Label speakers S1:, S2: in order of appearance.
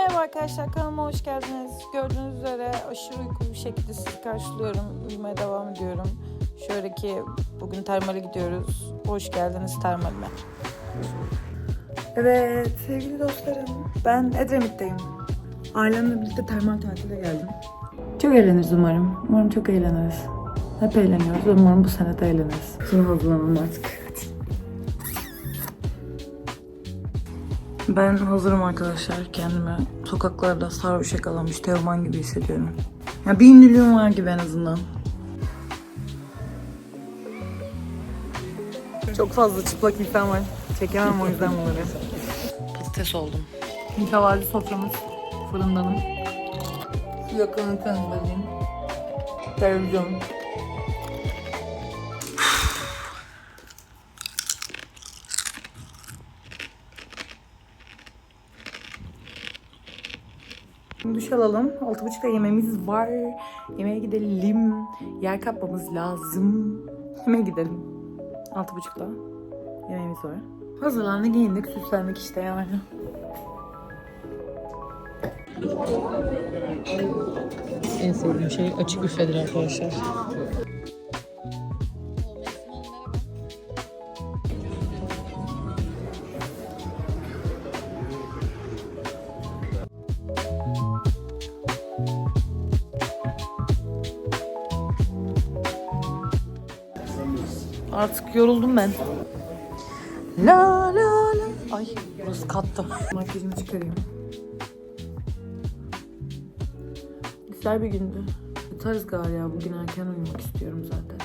S1: Merhaba arkadaşlar kanalıma hoş geldiniz. Gördüğünüz üzere aşırı uykulu bir şekilde sizi karşılıyorum. Uyumaya devam ediyorum. Şöyle ki bugün termale gidiyoruz. Hoş geldiniz termalime. Evet sevgili dostlarım ben Edremit'teyim. Ailemle birlikte termal tatile geldim. Çok eğleniriz umarım. Umarım çok eğleniriz. Hep eğleniyoruz. Umarım bu sene de eğleniriz. Şimdi hazırlanalım artık. Ben hazırım arkadaşlar. Kendimi sokaklarda sarhoş yakalanmış Teoman gibi hissediyorum. Ya bir ünlülüğüm var gibi en azından. Çok fazla çıplak insan var. Çekemem o yüzden bunları. Patates oldum. Mütevazi soframız fırındanım. Şu yakını temizleyeyim. Televizyon. Duş alalım. Altı buçukta yemeğimiz var. Yemeğe gidelim. Yer kapmamız lazım. Yemeğe gidelim. Altı buçukta yemeğimiz var. Hazırlandık, giyindik, süslendik işte yani. En sevdiğim şey açık büfedir arkadaşlar. Artık yoruldum ben. La la la. Ay burası kattı. Makyajımı çıkarayım. Güzel bir gündü. Yatarız galiba. Bugün erken uyumak istiyorum zaten.